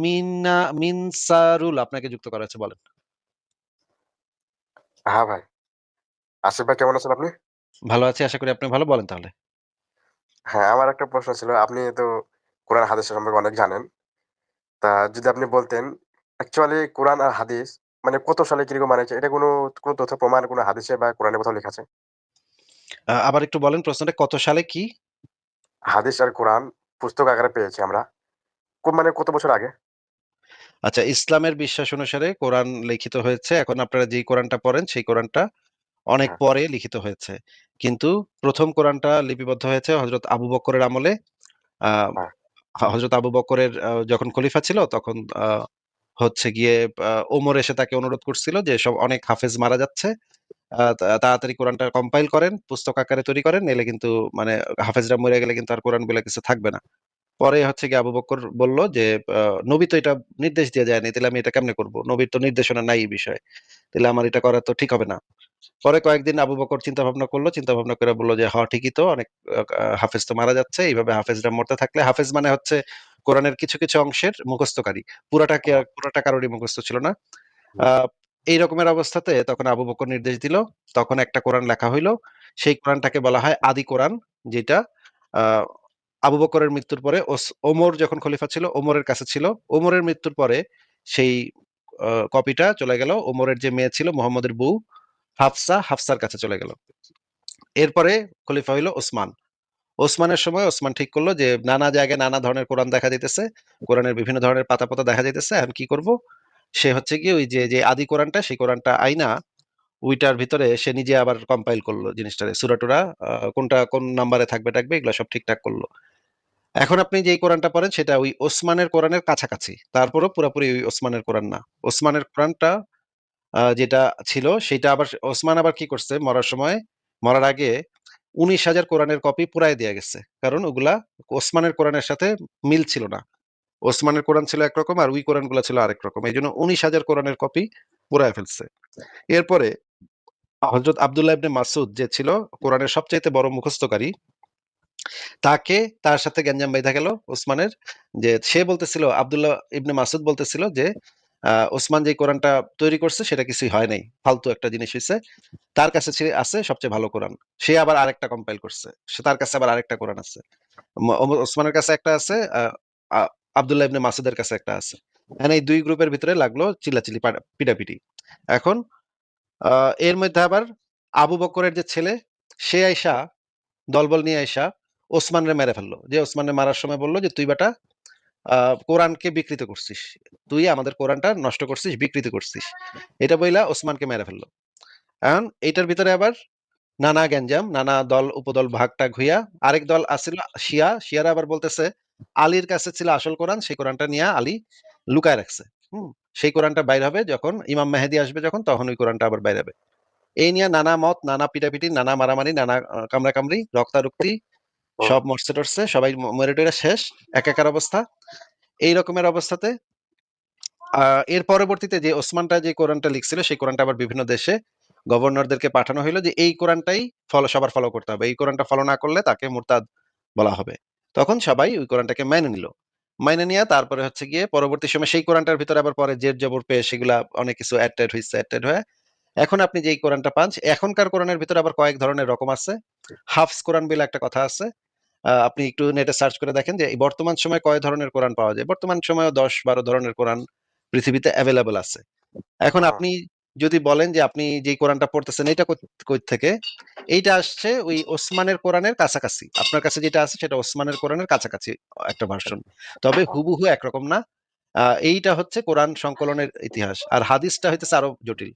মিনা মিনসারুল আপনাকে যুক্ত করা হয়েছে বলেন। হ্যাঁ, ভাই। আসিফ ভাই কেমন আছেন আপনি? ভালো আছি। আশা করি আপনি ভালো। বলেন তাহলে। হ্যাঁ, আমার একটা প্রশ্ন ছিল। আপনি তো কোরআন হাদিসের সম্পর্কে অনেক জানেন। তা যদি আপনি বলতেন অ্যাকচুয়ালি কোরআন আর হাদিস মানে কত সালে কীরকম বানিয়েছে? এটা কোনো কোন তথ্য প্রমাণ কোনো হাদিসে বা কোরআনে কোথাও লেখা আছে? আবার একটু বলেন প্রশ্নটা কত সালে কি? হাদিস আর কোরআন পুস্তক আকারে পেয়েছি আমরা। মানে কত বছর আগে? আচ্ছা, ইসলামের বিশ্বাস অনুসারে কোরআন লিখিত হয়েছে। এখন আপনারা যেই কোরআনটা পড়েন সেই কোরআনটা অনেক হ্যাঁ। পরে লিখিত হয়েছে। কিন্তু ১ম কোরআনটা লিপিবদ্ধ হয়েছে হযরত আবু বকরের আমলে। আ হ্যাঁ। আবু বকরের যখন খলিফা ছিল তখন হচ্ছে গিয়ে ওমর এসে তাকে অনুরোধ করছিল যে সব অনেক হাফেজ মারা যাচ্ছে। তাড়াতাড়ি কোরআনটা কম্পাইল করেন, পুস্তক আকারে তৈরি করেন। নাইলে কিন্তু মানে হাফেজরা মরে গেলে কিন্তু আর কোরআন বলে কিছু থাকবে না। পরে হচ্ছে গিয়ে আবু বকর বলল যে, "নবী তো এটা নির্দেশ দিয়ে যায়নি তাহলে আমি এটা কেমনে করব? নবীর তো নির্দেশনা নাই এই বিষয়ে। তাইলে আমার এটা করা তো ঠিক হবে না।" পরে কয়েকদিন আবু বকর চিন্তা ভাবনা করল চিন্তা ভাবনা করে বলল যে, "হ ঠিকই তো অনেক হাফেজ তো মারা যাচ্ছে। এইভাবে হাফেজরা মরতে থাকলে" হাফেজ মানে হচ্ছে কোরআনের কিছু, কিছু অংশের মুখস্থকারী। পুরাটাকে হ্যাঁ। পুরাটা কারোরই মুখস্থ ছিল না। এই রকমের অবস্থাতে তখন আবু বকর নির্দেশ দিল। তখন একটা কোরআন লেখা হইল সেই কোরআনটাকে বলা হয় আদি কোরআন। যেটা আবু বকরের মৃত্যুর পরে ওমর যখন খলিফা ছিল ওমরের কাছে ছিল। ওমরের মৃত্যুর পরে সেই কপিটা চলে গেল ওমরের যে মেয়ে ছিল মোহাম্মদের বউ হাফসা, হাফসার কাছে চলে গেল। এরপরে খলিফা হইল ওসমান। ওসমানের সময় ওসমান ঠিক করল যে নানা জায়গায় নানা ধরনের কোরআন দেখা যাইতেছে। কোরআনের বিভিন্ন ধরনের পাতা-পাতা দেখা যাইতেছে। এখন কি করব? সে হচ্ছে গিয়ে ওই যে, যে আদি কোরআনটা সেই কোরআনটা আইনা ওইটার ভিতরে সে নিজে আবার কম্পাইল করল জিনিসটারে। সূরা-টুরা কোনটা কোন নাম্বারে থাকবে টাকবে এগুলা সব ঠিকঠাক করল এখন আপনি যেই কোরআনটা পড়েন সেটা ওই ওসমানের কোরআনের কাছাকাছি। তারপরও পুরাপুরি ওই ওসমানের কোরআন না। ওসমানের কোরআনটা যেটা ছিল সেটা আবার ওসমান আবার কি করছে মরার সময়, মরার আগে ১৯,০০০ কোরআনের কপি পুড়ায় দিয়া গেছে। কারণ ওগুলা ওসমানের কোরআনের সাথে মিল ছিল না। ওসমানের কোরআন ছিল একরকম আর ওই কোরআনগুলা ছিল আরেক রকম। এই জন্য উনিশ হাজার কোরআনের কপি পুড়ায় ফেলছে। এরপরে হযরত আব্দুল্লাহ ইবনে মাসউদ যে ছিল কোরআনের সবচাইতে বড় মুখস্থকারী তাকে তার সাথে গ্যাঞ্জাম বাইধা গেল ওসমানের যে সে বলতেছিল আব্দুল্লাহ ইবনে মাসউদ বলতেছিল যে ওসমান যে কোরআনটা তৈরি করছে সেটা কিছুই হয় নাই। ফালতু একটা জিনিস হইছে। তার কাছে আছে সবচেয়ে ভালো কোরআন। সে আবার আরেকটা কম্পাইল করছে। সে তার কাছে আবার আরেকটা কোরআন আছে। ওসমানের কাছে একটা আছে, আব্দুল্লাহ ইবনে মাসুদের কাছে একটা আছে। এখন এই ২ গ্রুপের ভিতরে লাগল চিল্লাচিল্লি পাড়া পিটাপিটি। এখন এর মধ্যে আবার আবু বকরের যে ছেলে সে আইসা দলবল নিয়ে আইসা ওসমানরে মেরে ফেলল যে ওসমানরে মারার সময় বলল যে, "তুই বেটা কোরআনকে বিকৃত করছিস। তুই আমাদের কোরআনটা নষ্ট করছিস, বিকৃত করছিস।" এটা বইলা ওসমানকে মেরে ফেলল এখন এইটার ভিতরে আবার নানা গ্যাঞ্জাম, নানা দল উপদল ভাগ-টাগ হইয়া আরেক দল আছিল শিয়া। শিয়ারা আবার বলতেছে আলীর কাছে ছিল আসল কোরআন, সেই কোরআনটা নিয়ে আলী লুকায় রাখছে। হুম? সেই কোরআনটা বাইর হবে যখন ইমাম মেহেদী আসবে যখন তখন ওই কোরআনটা আবার বাইর হবে। এই নিয়া নানা মত, নানা পিটাপিটি, নানা মারামারি, নানা আ কামড়াকামড়ি, রক্তারক্তি সব মরছে-টরছে সবাই ম মইরা-টইরা শেষ। একাকার অবস্থা। এই রকমের অবস্থাতে এর পরবর্তীতে যে ওসমানটা যে কোরআনটা লিখছিল সেই কোরআনটা আবার বিভিন্ন দেশে গভর্নরদেরকে পাঠানো হইল যে এই কোরআনটাই ফলো সবার ফলো করতে হবে। এই কোরআনটা ফলো না করলে তাকে মুরতাদ বলা হবে। তখন সবাই ওই কোরআনটাকে মেনে নিল। মাইনে নিয়া তারপরে হচ্ছে গিয়ে পরবর্তী সময়ে সেই কোরআনটার ভিতরে আবার পরে জের জবর পেয়ে সেগুলা অনেক কিছু এড-টেড হইছে, এড-টেড হয়ে এখন আপনি যেই কোরআনটা পান এখনকার কোরআনের ভিতরে আবার কয়েক ধরনের রকম আছে। হাফস কোরআন বলে একটা কথা আছে। আপনি একটু নেটে সার্চ করে দেখেন যে বর্তমান সময়ে কয় ধরনের কোরআন পাওয়া যায়। বর্তমান সময়েও ১০-১২ ধরনের কোরআন পৃথিবীতে এভেইলেবল আছে। এখন আপনি যদি বলেন যে আপনি যে কোরআনটা পড়তেছেন এইটা কই কইথেকে? এইটা আসছে ওই ওসমানের কোরআনের কাছাকাছি। আপনার কাছে যেটা আছে সেটা ওসমানের কোরআনের কাছাকাছি একটা ভার্সন। তবে হুবহু একরকম না। এইটা হচ্ছে কোরআন সংকলনের ইতিহাস। আর হাদিসটা হইতেছে আরও জটিল।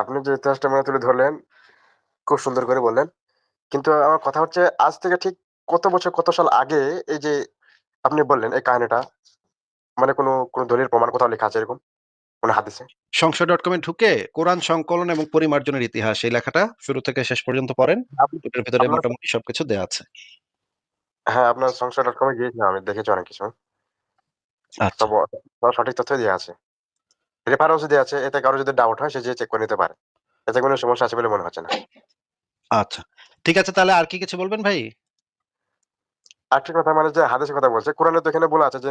আপনি যে ইতিহাসটা মানে তুলে ধরলেন, খুব সুন্দর করে বললেন। কিন্তু আমার কথা হচ্ছে আজ থেকে ঠিক কত বছর কত সাল আগে এই যে আপনি বললেন এই কাহিনীটা মানে কোনো কোন দলিল প্রমাণ কোথাও লেখা আছে এরকম? কোন হাদিসে? সংশয়.com এ ঢুকে কোরআন সংকলন এবং পরিমার্জনের ইতিহাস এই লেখাটা শুরু থেকে শেষ পর্যন্ত পড়েন। ভেতরে মোটামুটি সবকিছু দেয়া আছে। হ্যাঁ, আপনার সংশয়.com এ গিয়েছিলাম আমি দেখেছি অনেক কিছু। আচ্ছা। সঠিক তথ্যই দেয়া আছে। রেফারেন্সও দেয়া আছে। এতে কারও যদি ডাউট হয় সে যেয়ে চেক করে নিতে পারে। এতে কোন সমস্যা আছে বলে মনে হচ্ছে না। আচ্ছা। ঠিক আছে তাহলে আর কি কিছু বলবেন ভাই? আরেকটা কথা মানে যে হাদিসের কথা বলছে, কোরআনে তো এখানে বলা আছে যে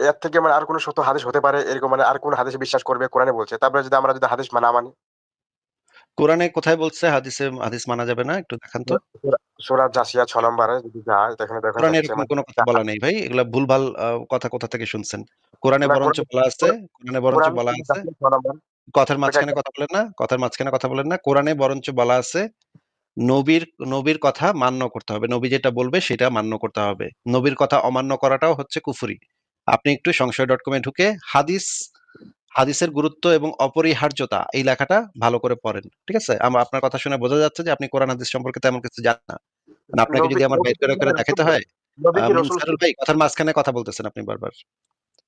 এর থেকে মানে আর কোনো সত্য হাদিস হতে পারে এরকম মানে আর কোন হাদিসে বিশ্বাস করবে কোরআনে বলছে। তারপরে যদি আমরা যদি হাদিস মানা মানি কোরআনে কোথায় বলছে হাদিসে হাদিস মানা যাবে না? একটু দেখান তো। সূরা জাসিয়া ৬ নম্বরে যদি যায় এখানে দেখা কোরআনে এরকম মানে কোনো কথা বলা নেই ভাই। এগুলা ভুলভাল কথা কোথা থেকে শুনছেন? কোরআনে বরঞ্চ বলা আছে কোরআনে বরঞ্চ বলা আছে জাসিয়া ৬ নম্বর কথার মাঝখানে কথা বলেন না, কথার মাঝখানে কথা বলেন না। কোরআনে বরঞ্চ বলা আছে নবীর নবীর কথা মান্য করতে হবে। নবী যেটা বলবে সেটা মান্য করতে হবে। নবীর কথা অমান্য করাটাও হচ্ছে কুফরি। আপনি একটু সংশয়.com এ ঢুকে হাদিস, হাদিসের গুরুত্ব এবং অপরিহার্যতা এই লেখাটা ভালো করে পড়েন। ঠিক আছে? আমা আপনার কথা শুনে বোঝা যাচ্ছে যে আপনি কোরআন হাদিস সম্পর্কে তেমন কিছু জানেন না। মানে আপনাকে যদি আমার নবী করে, করে রাসূল? হয় ভাই কথার মাঝখানে কথা বলতেছেন আপনি বারবার।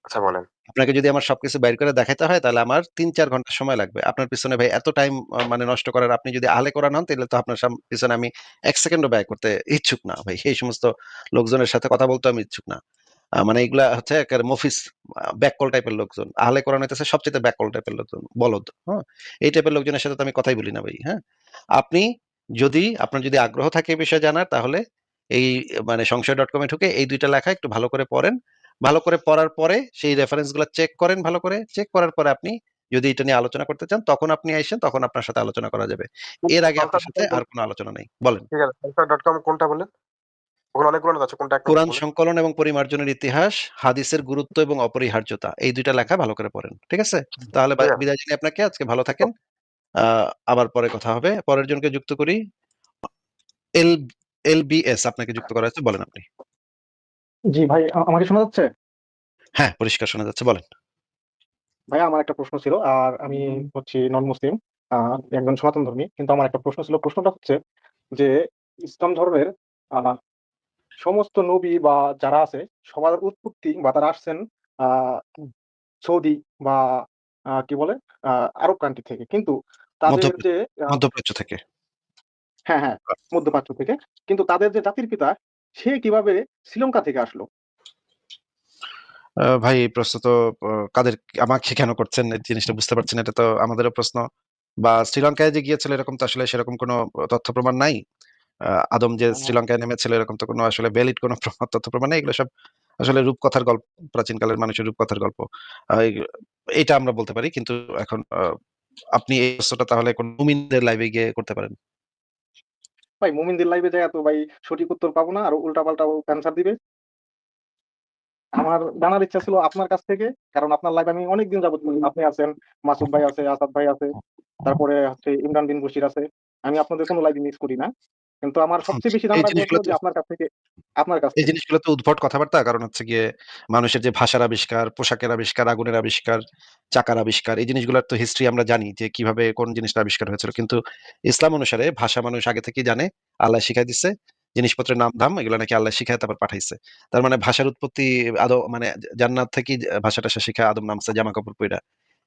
আচ্ছা বলেন। আপনাকে যদি আমার সবকিছু বাইর করে দেখাতে হয় তাহলে আমার ৩-৪ ঘণ্টা সময় লাগবে। আপনার পিছনে ভাই এত টাইম মানে নষ্ট করার আপনি যদি আহলে কোরআন হন তাইলে তো আপনার পিছনে আমি এক সেকেন্ডও ব্যয় করতে ইচ্ছুক না ভাই। এই সমস্ত লোকজনের সাথে কথা বলতে আমি ইচ্ছুক না। মানে এগুলা হচ্ছে মফিস ব্যাককল টাইপের লোকজন। আহলে কোরআন হইতেছে সবচাইতে ব্যাককল টাইপের লোকজন। বলদ। হ্যাঁ? এই টাইপের লোকজনের সাথে তো আমি কথাই বলি না ভাই। হ্যাঁ? আপনি যদি আপনার যদি আগ্রহ থাকে এই বিষয়ে জানার তাহলে এই মানে সংশয়.com এ ঢুকে এই ২ টা লেখা একটু ভালো করে পড়েন। ভালো করে পড়ার পরে সেই রেফারেন্সগুলা চেক করেন ভালো করে। চেক করার পরে আপনি যদি এটা নিয়ে আলোচনা করতে চান তখন আপনি আইসেন তখন আপনার সাথে আলোচনা করা যাবে। এর আগে আপনার সাথে আর কোন আলোচনা নাই। বলেন। ঠিক আছে। কোনটা বললেন? ওখানে অনেকগুলো আছে কোনটা কোরআন সংকলন এবং পরিমার্জনের ইতিহাস, হাদিসের গুরুত্ব এবং অপরিহার্যতা। এই দুইটা লেখা ভালো করে পড়েন। ঠিক আছে? তাহলে বিদায় জানাই আপনাকে। আজকে ভালো থাকেন। আবার পরে কথা হবে। পরের জনকে যুক্ত করি। এল এলবিএস আপনাকে যুক্ত করা হয়েছে। বলেন আপনি। জি ভাই, আমাকে শোনা যাচ্ছে? হ্যাঁ, পরিষ্কার শোনা যাচ্ছে। বলেন। ভাইয়া আমার একটা প্রশ্ন ছিল। আর আমি হচ্ছি নন মুসলিম। একজন সনাতন ধর্মী। কিন্তু আমার একটা প্রশ্ন ছিল। প্রশ্নটা হচ্ছে যে ইসলাম ধর্মের সমস্ত নবী বা যারা আছে সবার উৎপত্তি বা তারা আসছেন সৌদি বা কি বলে? আরব কান্ট্রি থেকে। কিন্তু তাদের যে মধ্যপ্রাচ্য থেকে। হ্যাঁ, হ্যাঁ, মধ্যপ্রাচ্য থেকে। কিন্তু তাদের যে জাতির পিতা সে কীভাবে শ্রীলঙ্কা থেকে আসলো? ভাই এই প্রশ্ন তো কাদের আমাকে কেন করছেন এই জিনিসটা বুঝতে পারছেন এটা তো আমাদেরও প্রশ্ন। বা শ্রীলঙ্কায় যে গিয়েছিল এরকম তো আসলে সেরকম কোনো তথ্য প্রমাণ নাই। আদম যে আ শ্রীলঙ্কায় নেমেছিল এরকম তো কোনো আসলে ভ্যালিড কোনো প্রমাণ তথ্য প্রমাণ এগুলো সব আসলে রূপকথার গল্প। প্রাচীনকালের মানুষের রূপকথার গল্প। এইটা আমরা বলতে পারি। কিন্তু এখন আপনি এই প্রশ্নটা তাহলে কোন মুমিনদের লাইভে গিয়ে করতে পারেন। ভাই মুমিনদের লাইভে যাইয়া তো ভাই সঠিক উত্তর পাবো না। আর উল্টাপাল্টা ও অ্যান্সার দিবে। আমার জানার ইচ্ছা ছিল আপনার কাছ থেকে। কারণ আপনার লাইভ আমি অনেকদিন যাবত আপনি আছেন, মাসুদ ভাই আছে, আসাদ ভাই আছে। তারপরে হচ্ছে ইমরান বিন বশির আছে। আমি আপনাদের কোনো লাইভই মিস করি না। কিন্তু আমার সবচেয়ে বেশি জিনিসগুলো তো যে আপনার কাছ থেকে আপনার কাছ এই জিনিসগুলো তো উদ্ভট কথাবার্তা। কারণ হচ্ছে গিয়ে মানুষের যে ভাষার আবিষ্কার, পোশাকের আবিষ্কার, আগুনের আবিষ্কার, চাকার আবিষ্কার এই জিনিসগুলোর তো হিস্ট্রি আমরা জানি যে কীভাবে কোন জিনিসটা আবিষ্কার হয়েছিল। কিন্তু ইসলাম অনুসারে ভাষা মানুষ আগে থেকেই জানে। আল্লাহ শিখাই দিছে। জিনিসপত্রের নাম-ধাম এগুলো নাকি আল্লাহ শিখায় তারপর পাঠাইছে। তার মানে ভাষার উৎপত্তি আদৌ মানে জান্নাত থেকেই ভাষা-টাষা শিখায় আদম নামছে জামা-কাপড় পইড়া।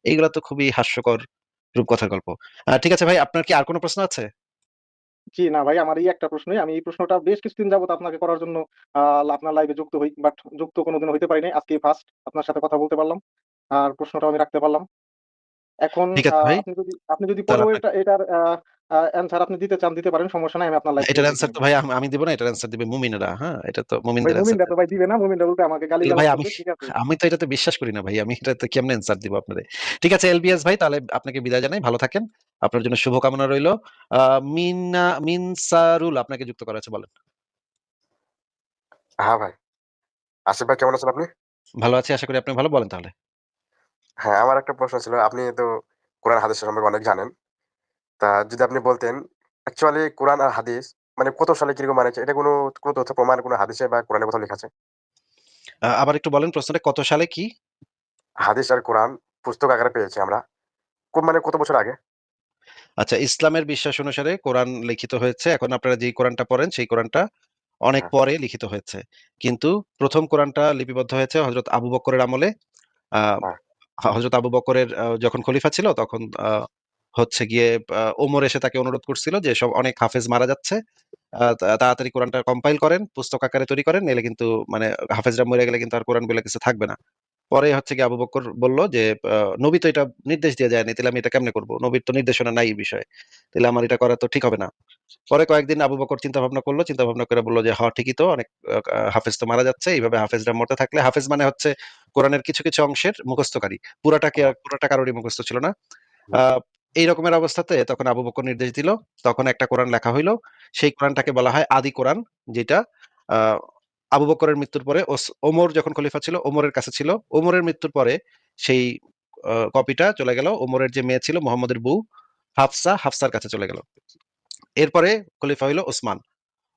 এইগুলা তো খুবই হাস্যকর রূপকথার গল্প। ঠিক আছে ভাই আপনার কি আর কোন প্রশ্ন আছে? জি, না ভাই আমার এই একটা প্রশ্নই। আমি এই প্রশ্নটা বেশ কিছুদিন যাবত আপনাকে করার জন্য আ আপনার লাইভে যুক্ত হই। বাট যুক্ত কোনোদিন হইতে পারি নাই। আজকেই ফার্স্ট আপনার সাথে কথা বলতে পারলাম। আর প্রশ্নটা আমি রাখতে পারলাম। এখন ঠিক আ আছে ভাই। আপনি যদি আপনি যদি তাহলে পরেও আপনাকে এটা এটার আহ আ অ্যান্সার আপনি দিতে চান দিতে পারেন। সমস্যা নাই। আমি আপনার থেকে এটার অ্যান্সার। তো ভাই আমি দিব না। এটার অ্যান্সার দিবে মুমিনেরা। হ্যাঁ? এটা তো মুমিনদের অ্যান্সার মুমিনরা তো ভাই দিবে না। মুমিনরা উল্টা আমাকে গালিগালাজ ভাই আমি? আমি তো এটাতে বিশ্বাস করি না ভাই। আমি এটাতে কেমনে অ্যান্সার দিব আপনারে। ঠিক আছে এলবিএস ভাই তাহলে আপনাকে বিদায় জানাই। ভালো থাকেন। আপনার জন্য শুভকামনা রইল। মিনা মিনসারুল আপনাকে যুক্ত করা আছে বলেন। হ্যাঁ ভাই। আসিফ ভাই কেমন আছেন আপনি? ভালো আছি। আশা করি আপনি ভালো। বলেন তাহলে। হ্যাঁ, আমার একটা প্রশ্ন ছিল। আপনি তো কোরআন হাদিসের সম্পর্কে অনেক জানেন। তা যদি আপনি বলতেন অ্যাকচুয়ালি কোরআন আর হাদিস মানে কত সালে কীরকম বানিয়েছে? এটা কোন, কোন তথ্য প্রমাণ কোন হাদিসে বা কোরআনে কোথাও লেখা আছে? আবার একটু বলেন প্রশ্নটা কত সালে কি? হাদিস আর কোরআন পুস্তক আকারে পেয়েছি আমরা। খুব মানে কত বছর আগে? আচ্ছা ইসলামের বিশ্বাস অনুসারে কোরআন লিখিত হয়েছে। এখন আপনারা যেই কোরআনটা পড়েন সেই কোরআনটা অনেক হ্যাঁ, পরে লিখিত হয়েছে। কিন্তু প্রথম কোরআনটা লিপিবদ্ধ হয়েছে হযরত আবু বকরের আমলে। আ হ্যাঁ। হযরত আবু বকরের যখন খলিফা ছিল তখন আ হচ্ছে গিয়ে ওমর এসে তাকে অনুরোধ করছিল যে সব অনেক হাফেজ মারা যাচ্ছে। তাড়াতাড়ি কোরআনটা কম্পাইল করেন, পুস্তক আকারে তৈরি করেন। নাইলে কিন্তু মানে হাফেজরা মইরা গেলে কিন্তু আর কোরআন বলে কিছু থাকবে না। পরে হচ্ছে গিয়ে আবু বকর বলল যে, "নবী তো এটা নির্দেশ দিয়ে যায়নি। তাইলে আমি এটা কেমনে করব? নবীর তো নির্দেশনা নাই এই বিষয়ে। তাহলে আমার এটা করা তো ঠিক হবে না।" পরে কয়েকদিন আবু বকর চিন্তা ভাবনা করল চিন্তা ভাবনা করে বলল যে, "হ ঠিকই তো অনেক হাফেজ তো মারা যাচ্ছে। এইভাবে হাফেজরা মরতে থাকলে" হাফেজ মানে হচ্ছে কোরআনের কিছু, কিছু অংশের মুখস্থকারী। পুরাটাকে পুরাটা কারোরই মুখস্থ ছিল না। এই রকমের অবস্থাতে তখন আবু বকর নির্দেশ দিল। তখন একটা কোরআন লেখা হইল। সেই কোরআনটাকে বলা হয় আদি কোরআন। যেটা আবু বকরের মৃত্যুর পরে ওমর যখন খলিফা ছিল, ওমরের কাছে ছিল। ওমরের মৃত্যুর পরে সেই কপিটা চলে গেল। ওমরের যে মেয়ে ছিল মোহাম্মদের বউ হাফসা, হাফসার কাছে চলে গেল। এরপরে খলিফা হইল ওসমান।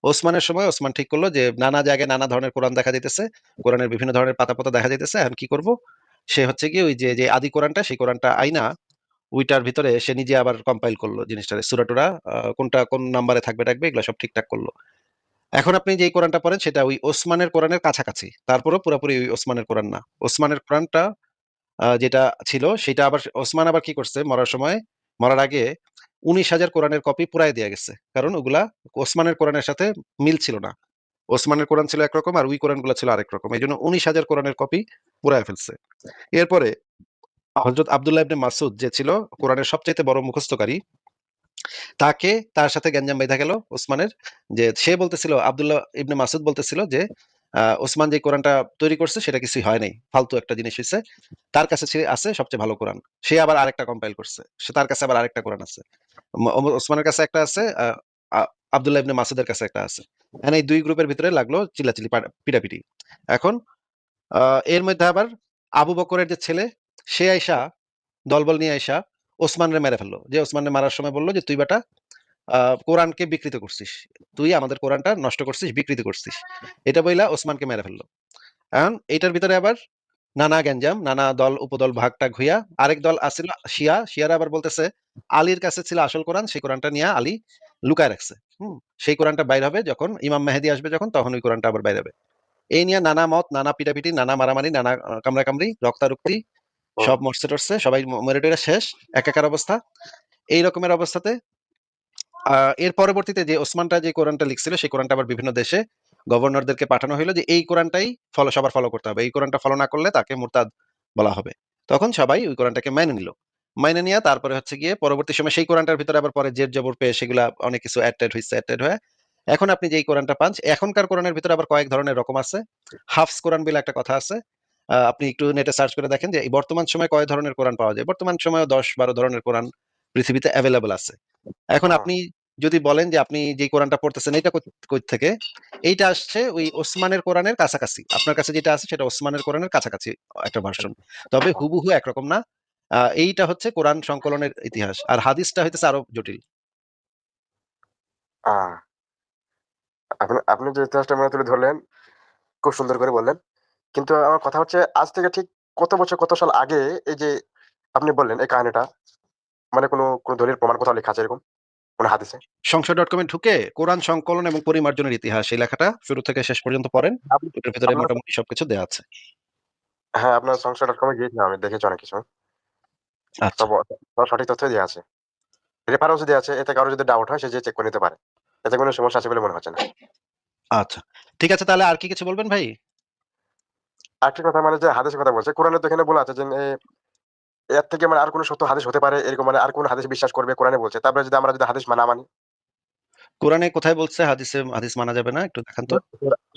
ওসমানের সময় ওসমান ঠিক করল যে নানা জায়গায় নানা ধরনের কোরআন দেখা যাইতেছে। কোরআনের বিভিন্ন ধরনের পাতা-পাতা দেখা যাইতেছে। এখন কি করব? সে হচ্ছে কি ওই যে, যে আদি কোরআনটা সেই কোরআনটা আইনা ওইটার ভিতরে সে নিজে আবার কম্পাইল করল জিনিসটারে। সূরা-টুরা কোনটা কোন নাম্বারে থাকবে টাকবে এগুলা সব ঠিকঠাক করল। এখন আপনি যেই কোরআনটা পড়েন সেটা ওই ওসমানের কোরআনের কাছাকাছি। তারপরেও পুরোপুরি ওই ওসমানের কোরআন না। ওসমানের কোরআনটা যেটা ছিল সেটা আবার ওসমান আবার কি করছে মরার সময়, মরার আগে ১৯,০০০ কোরআনের কপি পুড়ায় দিয়া গেছে। কারণ ওগুলা ওসমানের কোরআনের সাথে মিল ছিল না। ওসমানের কোরআন ছিল একরকম আর ওই কোরআনগুলা ছিল আরেক রকম। এই জন্য উনিশ হাজার কোরআনের কপি পুড়ায় ফেলছে। এরপরে হযরত আবদুল্লাহ ইবনে মাসউদ যে ছিল কোরআনের সবচাইতে বড় মুখস্থকারী তাকে তার সাথে গ্যাঞ্জাম বাইধা গেল ওসমানের যে সে বলতেছিল আব্দুল্লাহ ইবনে মাসউদ বলতেছিল যে ওসমান যে কোরআনটা তৈরি করছে সেটা কিছুই হয় নাই। ফালতু একটা জিনিস হইছে। তার কাছে আছে সবচেয়ে ভালো কোরআন। সে আবার আরেকটা কম্পাইল করছে। সে তার কাছে আবার আরেকটা কোরআন আছে। ওসমানের কাছে একটা আছে, আব্দুল্লাহ ইবনে মাসুদের কাছে একটা আছে। এই দুই গ্রুপের ভিতরে লাগল চিল্লাচিল্লি পা পিটাপিটি। এখন এর মধ্যে আবার আবু বকরের যে ছেলে সে আইসা দলবল নিয়ে আইসা ওসমানরে মেরে ফেলল। যে ওসমানরে মারার সময় বলল যে, "তুই বেটা কোরআনকে বিকৃত করছিস। তুই আমাদের কোরআনটা নষ্ট করছিস, বিকৃত করছিস।" এটা বইলা ওসমানকে মেরে ফেলল। এখন এইটার ভিতরে আবার নানা গ্যাঞ্জাম, নানা দল উপদল ভাগ-টাগ হইয়া আরেক দল আছিল শিয়া। শিয়ারা আবার বলতেছে আলীর কাছে ছিল আসল কোরআন, সেই কোরআনটা নিয়ে আলী লুকায় রাখছে। হুম? সেই কোরআনটা বাইর হবে যখন ইমাম মেহেদি আসবে যখন তখন ওই কোরআনটা আবার বাইর হবে। এই নিয়ে নানা মত, নানা পিটাপিটি, নানা মারামারি, নানা কামড়াকামড়ি, রক্তারক্তি সব মরছে-টরছে সবাই ম মরে-টরে শেষ। একাকার অবস্থা। এই রকমের অবস্থাতে এর পরবর্তীতে যে ওসমানটা যে কোরআনটা লিখছিল সেই কোরআনটা আবার বিভিন্ন দেশে গভর্নরদেরকে পাঠানো হইল যে এই কোরআনটাই ফলো সবার ফলো করতে হবে। এই কোরআনটা ফলো না করলে তাকে মুরতাদ বলা হবে। তখন সবাই ওই কোরআনটাকে মাইনে নিল। মাইনে নিয়া তারপরে হচ্ছে গিয়ে পরবর্তী সময়ে সেই কোরআনটার ভিতরে আবার পরে জের জবর পেয়ে সেগুলা অনেক কিছু এড-টেড হইছে, এড-টেড হয়ে এখন আপনি যেই কোরআনটা পান এখনকার কোরআনের ভিতরে আবার কয়েক ধরনের রকম আছে। হাফস কোরআন বলে একটা কথা আছে। আপনি একটু নেটে সার্চ করে দেখেন যে এই বর্তমান সময়ে কয় ধরনের কোরআন পাওয়া যায়। বর্তমান সময়েও ১০-১২ ধরনের কোরআন পৃথিবীতে এভেইলেবল আছে। এখন হ্যাঁ। আপনি যদি বলেন যে আপনি যেই কোরআনটা পড়তেছেন এইটা কই থেকে? এইটা আসছে ওই ওসমানের কোরআনের কাছাকাছি। আপনার কাছে যেটা আছে সেটা ওসমানের কোরআনের কাছাকাছি একটা ভার্সন। তবে হুবহু একরকম না। এইটা হচ্ছে কোরআন সংকলনের ইতিহাস। আর হাদিসটা হইতেছে আরও জটিল। আপনি আপনি যে ইতিহাসটা মানে তুলে ধরলেন, খুব সুন্দর করে বললেন। কিন্তু আমার কথা হচ্ছে আজ থেকে ঠিক কত বছর কত সাল আগে এই যে আপনি বললেন এই কাহিনীটা মানে কোনো কোন দলিল প্রমাণ কোথাও লেখা আছে এরকম? কোন হাদিসে? সংশয়.com এ ঢুকে কোরআন সংকলন এবং পরিমার্জনের ইতিহাস এই লেখাটা শুরু থেকে শেষ পর্যন্ত পড়েন। ওটার ভেতরে আপনার মোটামুটি সবকিছু দেয়া আছে। হ্যাঁ, আপনার সংশয়.com এ গিয়েছিলাম আমি দেখেছি অনেক কিছু। আচ্ছা। সঠিক তথ্যই দেয়া আছে। রেফারেন্সও দেয়া আছে। এতে কারও যদি ডাউট হয় সে যেয়ে চেক করে নিতে পারে। এতে কোন সমস্যা আছে বলে মনে হচ্ছে না। আচ্ছা। ঠিক আছে তাহলে আর কি কিছু বলবেন ভাই? আরেকটা কথা মানে যে হাদিসের কথা বলছে, কোরআনে তো এখানে বলা আছে যে এর থেকে মানে আর কোন সত্য হাদিস হতে পারে এরকম মানে আর কোন হাদিস বিশ্বাস করবে কোরআনে বলছে। তারপরে যদি আমরা যদি হাদিস না মানি কোরআনে কোথায় বলছে হাদিসে হাদিস মানা যাবে না? একটু দেখান তো।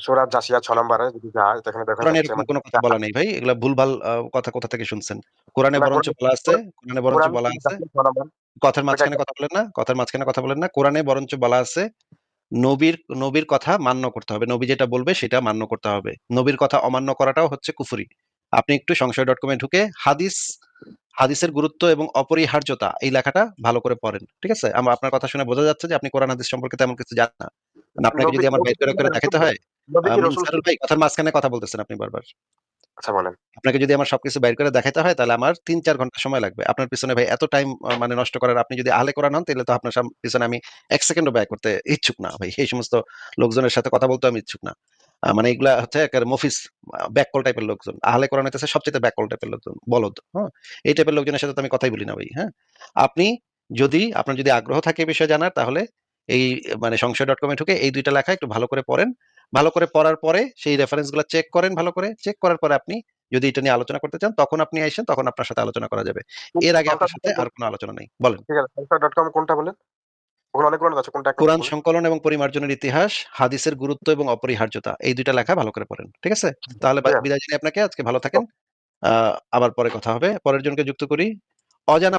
সূরা জাসিয়া ৬ নম্বরে যদি যায় এখানে দেখেন কোরআনে এরকম মানে কোন কথা বলা নেই ভাই। এগুলা ভুলভাল কথা কোথা থেকে শুনছেন। কোরআনে বরঞ্চ বলা আছে কোরআনে বরঞ্চ বলা আছে জাসিয়া ৬ নম্বর কথার মাঝখানে কথা বলেন না, কথার মাঝখানে কথা বলেন না। কোরআনে বরঞ্চ বলা আছে নবীর নবীর কথা মান্য করতে হবে। নবী যেটা বলবে সেটা মান্য করতে হবে। নবীর কথা অমান্য করাটাও হচ্ছে কুফরি। আপনি একটু সংশয়.com এ ঢুকে হাদিস হাদিসের গুরুত্ব এবং অপরিহার্যতা এই লেখাটা ভালো করে পড়েন। ঠিক আছে? আমার আপনার কথা শুনে বোঝা যাচ্ছে যে আপনি কোরআন হাদিস সম্পর্কে তেমন কিছু জানেন না। আপনাকে যদি আমার নবী বের করে, কি হয় ভাই কথার মাঝখানে কথা বলতেছেন আপনি বারবার। আচ্ছা বলেন। আপনাকে যদি আমার সবকিছু বাইর করে দেখাইতে হয়, তাহলে আমার ৩-৪ ঘণ্টা সময় লাগবে। আপনার পিছনে ভাই এত টাইম মানে নষ্ট করার আপনি যদি আহলে কোরআন হন, তাহলে তো আপনার পিছনে আমি ১ সেকেন্ডও ব্যয় করতে ইচ্ছুক না ভাই। এই সমস্ত লোকজনের সাথে কথা বলতেও আমি ইচ্ছুক না। মানে এগুলা হচ্ছে আ ব্যাককল টাইপের লোকজন। আহলে কোরআন হইতেছে সবচাইতে ব্যাককল টাইপের লোকজন। বলদ। হ্যাঁ? এই টাইপের লোকজনের সাথে তো আমি কথাই বলি না ভাই। হ্যাঁ? আপনি যদি, আপনার যদি আগ্রহ থাকে এই বিষয়ে জানার, তাহলে এই মানে সংশয় ডট এ ঢুকে এই ২ টা লেখা একটু ভালো করে পড়েন। ভালো করে পড়ার পরে সেই রেফারেন্সগুলা চেক করেন ভালো করে। চেক করার পরে আপনি যদি এটা নিয়ে আলোচনা করতে চান তখন আপনি আইসেন তখন আপনার সাথে আলোচনা করা যাবে। এর আগে আপনার সাথে আর কোনো আলোচনা নেই। বলেন। কোনটা বলেন? কোরআন সংকলন এবং পরিমার্জনের ইতিহাস হাদিসের গুরুত্ব এবং অপরিহার্যতা এই দুইটা লেখা ভালো করে পড়েন ঠিক আছে? তাহলে বিদায় জানি আপনাকে আজকে ভালো থাকেন। আহ, আবার পরে কথা হবে। পরের জনকে যুক্ত করি। অজানা